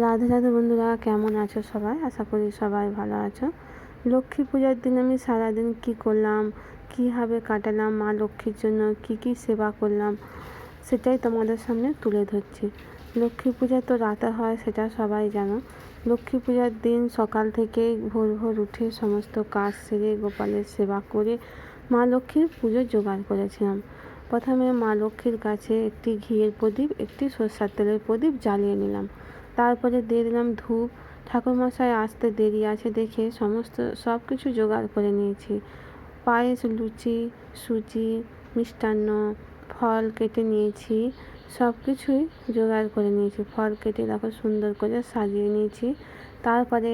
রাধে রাধে বন্ধুরা, কেমন আছো সবাই? আশা করি সবাই ভালো আছো। লক্ষ্মী পূজার দিন আমি সারাদিন কি করলাম কীভাবে কাটালাম, মা লক্ষ্মীর জন্য কি কি সেবা করলাম, সেটাই তোমাদের সামনে তুলে ধরছি। লক্ষ্মী পূজা তো রাতে হয়, সেটা সবাই জানো। লক্ষ্মী পূজার দিন সকাল থেকে ভোর ভোর উঠে সমস্ত কাজ সেরে গোপালের সেবা করে মা লক্ষ্মীর পুজো জোগাড় করেছিলাম। প্রথমে মা লক্ষ্মীর কাছে একটি ঘিয়ের প্রদীপ, একটি সর্ষার তেলের প্রদীপ জ্বালিয়ে নিলাম। তারপরে দিয়ে দিলাম ধূপ। ঠাকুরমশাই আসতে দেরি আছে দেখে সমস্ত সব কিছু জোগাড় করে নিয়েছি। পায়েস, লুচি, সুজি, মিষ্টান্ন, ফল কেটে নিয়েছি। সব কিছুই জোগাড় করে নিয়েছি। ফল কেটে দেখো সুন্দর করে সাজিয়ে নিয়েছি। তারপরে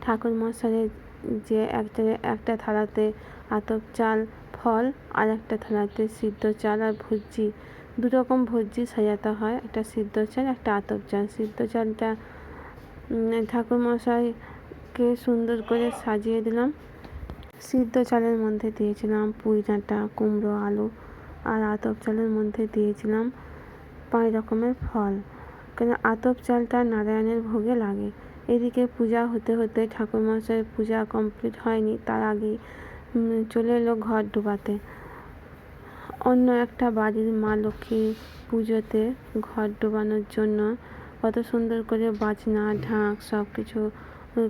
ঠাকুরমশাইয়ের যে একটা একটা থালাতে আতপ চাল, ফল আর একটা থালাতে সিদ্ধ চাল আর ভুজি দু রকম ভর্জি সাজাতে হয়। একটা সিদ্ধ চাল, একটা আতপ চাল। সিদ্ধ চালটা ঠাকুরমশাইকে সুন্দর করে সাজিয়ে দিলাম। সিদ্ধ চালের মধ্যে দিয়েছিলাম পুঁই ডাঁটা, কুমড়ো, আলু আর আতপ চালের মধ্যে দিয়েছিলাম পাঁচ রকমের ফল। কেন আতপ চালটা নারায়ণের ভোগে লাগে। এদিকে পূজা হতে হতে ঠাকুরমশাইয়ের পূজা কমপ্লিট হয়নি, তার আগেই চলে এলো ঘর ডোবাতে। অন্য একটা বাড়ির মা লক্ষ্মী পুজোতে ঘর ডোবানোর জন্য কত সুন্দর করে বাজনা, ঢাক সব কিছু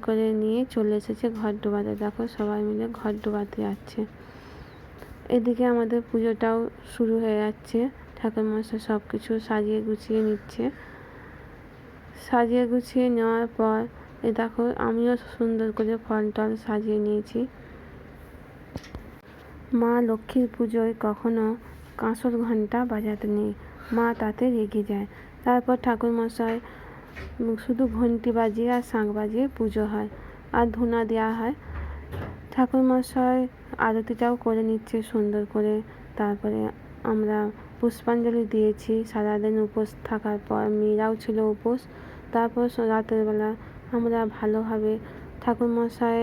করে নিয়ে চলে এসেছে ঘর ডোবাতে। দেখো সবাই মিলে ঘর ডোবাতে যাচ্ছে। এদিকে আমাদের পুজোটাও শুরু হয়ে যাচ্ছে। ঠাকুরমশাই সব কিছু সাজিয়ে গুছিয়ে নিচ্ছে। সাজিয়ে গুছিয়ে নেওয়ার পর, এ দেখো আমিও সুন্দর করে ফল টল সাজিয়ে নিয়েছি। মা লক্ষ্মীর পুজোয় কখনো কাঁসর ঘণ্টা বাজাতে নেই মা তাতে রেগে যায়। তারপর ঠাকুরমশাই শুধু ঘন্টি বাজিয়ে আর শাঁখ বাজিয়ে পুজো হয় আর ধুনা দেওয়া হয়। ঠাকুরমশাই আরতিটাও করে নিচ্ছে সুন্দর করে। তারপরে আমরা পুষ্পাঞ্জলি দিয়েছি। সারাদিন উপোস থাকার পর মেয়েরাও ছিল উপোস। তারপর রাতের বেলা আমরা ভালোভাবে ঠাকুরমশাই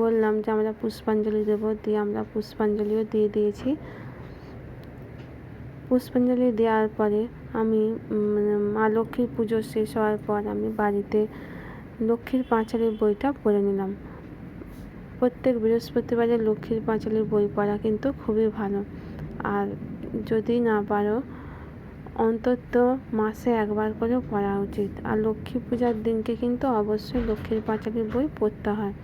বললাম যে আমরা পুষ্পাঞ্জলি দেবো, দিয়ে আমরা পুষ্পাঞ্জলিও দিয়ে দিয়েছি। পুষ্পাঞ্জলি দেওয়ার পরে আমি মা লক্ষ্মীর পুজো শেষ হওয়ার পর আমি বাড়িতে লক্ষ্মীর পাঁচালির বইটা পড়ে নিলাম। প্রত্যেক বৃহস্পতিবারে লক্ষ্মীর পাঁচালির বই পড়া কিন্তু খুবই ভালো। আর যদি না পারো অন্তত মাসে একবার করে পড়া উচিত। আর লক্ষ্মী পূজার দিনকে কিন্তু অবশ্যই লক্ষ্মীর পাঁচালির বই পড়তে হয়।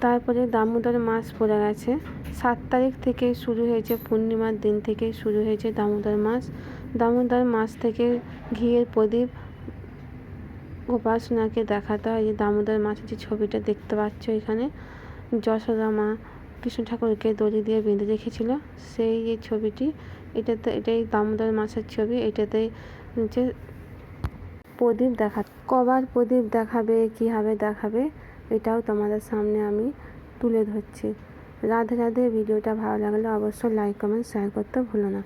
তারপরে দামোদর মাস পড়ে গেছে। সাত তারিখ থেকে শুরু হয়েছে, পূর্ণিমার দিন থেকে শুরু হয়েছে দামোদর মাস। দামোদর মাস থেকে ঘিয়ের প্রদীপ উপাসনাকে দেখাতে হয়। যে দামোদর মাসের যে ছবিটা দেখতে পাচ্ছ এখানে, যশোদা মা কৃষ্ণ ঠাকুরকে দড়ি দিয়ে বেঁধে রেখেছিল। সেই যে ছবিটি, এটাতে, এটাই দামোদর মাসের ছবি, এটাতে হচ্ছে প্রদীপ দেখা, কবার প্রদীপ দেখাবে, কীভাবে দেখাবে, এটাও তোমাদের সামনে আমি তুলে ধরছি। রাধে রাধে, ভিডিওটা ভালো লাগলে অবশ্যই লাইক কমেন্ট শেয়ার করতে ভুলো না।